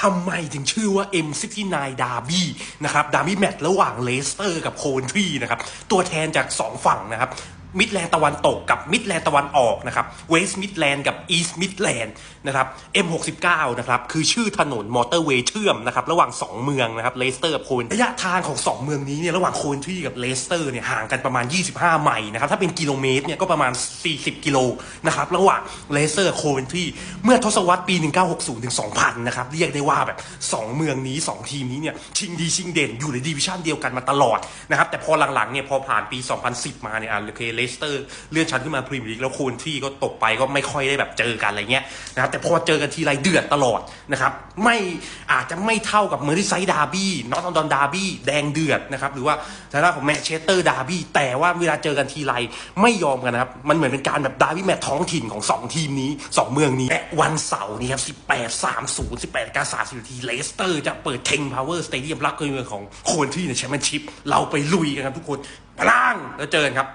ทำไมถึงชื่อว่า M69 Derby นะครับดาร์บี้แมตช์ระหว่างเลสเตอร์กับโคนทรีนะครับ ตัวแทนจาก 2 ฝั่งนะครับมิดแลนด์ตะวันตกกับมิดแลนด์ตะวันออกนะครับเวสต์มิดแลนด์กับอีสต์มิดแลนด์นะครับ M69 นะครับคือชื่อถนนมอเตอร์เวย์เชื่อมนะครับระหว่าง 2 เมืองนะครับเลสเตอร์กับโคนระยะทางของ 2 เมืองนี้เนี่ยระหว่างโคนทรีกับเลสเตอร์เนี่ยห่างกันประมาณ 25 ไมล์นะครับถ้าเป็นกิโลเมตรเนี่ยก็ประมาณ 40 กิโลนะครับระหว่างเลสเตอร์โคนทรีเมื่อทศวรรษปี 1960ถึง2000นะครับเรียกได้ว่าแบบ 2 เมืองนี้ 2 ทีมนี้เนี่ยชิงดีชิงเด่นอยู่ในดิวิชั่นเดียวกันมาตลอดนะครับแต่พอหลังๆเนี่ยพอผ่านปี 2010 มาเนี่ยอะโอเคเลสเตอร์เลื่อนชั้นขึ้นมาพรีเมียร์ลีกแล้วโคนทรีก็ตกไปก็ไม่ค่อยได้แบบเจอกันอะไรเงี้ยนะครับแต่พอเจอกันทีไรเดือดตลอดนะครับไม่อาจจะไม่เท่ากับเมอร์ซี่ไซด์ดาร์บี้นอตอัลดอนดาร์บี้แดงเดือดนะครับหรือว่าทางด้านของแมนเชสเตอร์ดาร์บี้แต่ว่าเวลาเจอกันทีไรไม่ยอมกันนะครับมันเหมือนเป็นการแบบดาร์บี้แมตท้องถิ่นของ 2 ทีมนี้ 2 เมืองนี้และวันเสาร์นี้ครับ 18 30 18กาสาสินาทีเลสเตอร์จะเปิดเทงพาวเวอร์สเตเดียมรับเมืองของโคนที่ในแชมเปี้ยนชิพเราไปลุยกันครับทุกคนพลังแล้วเจอกันครับ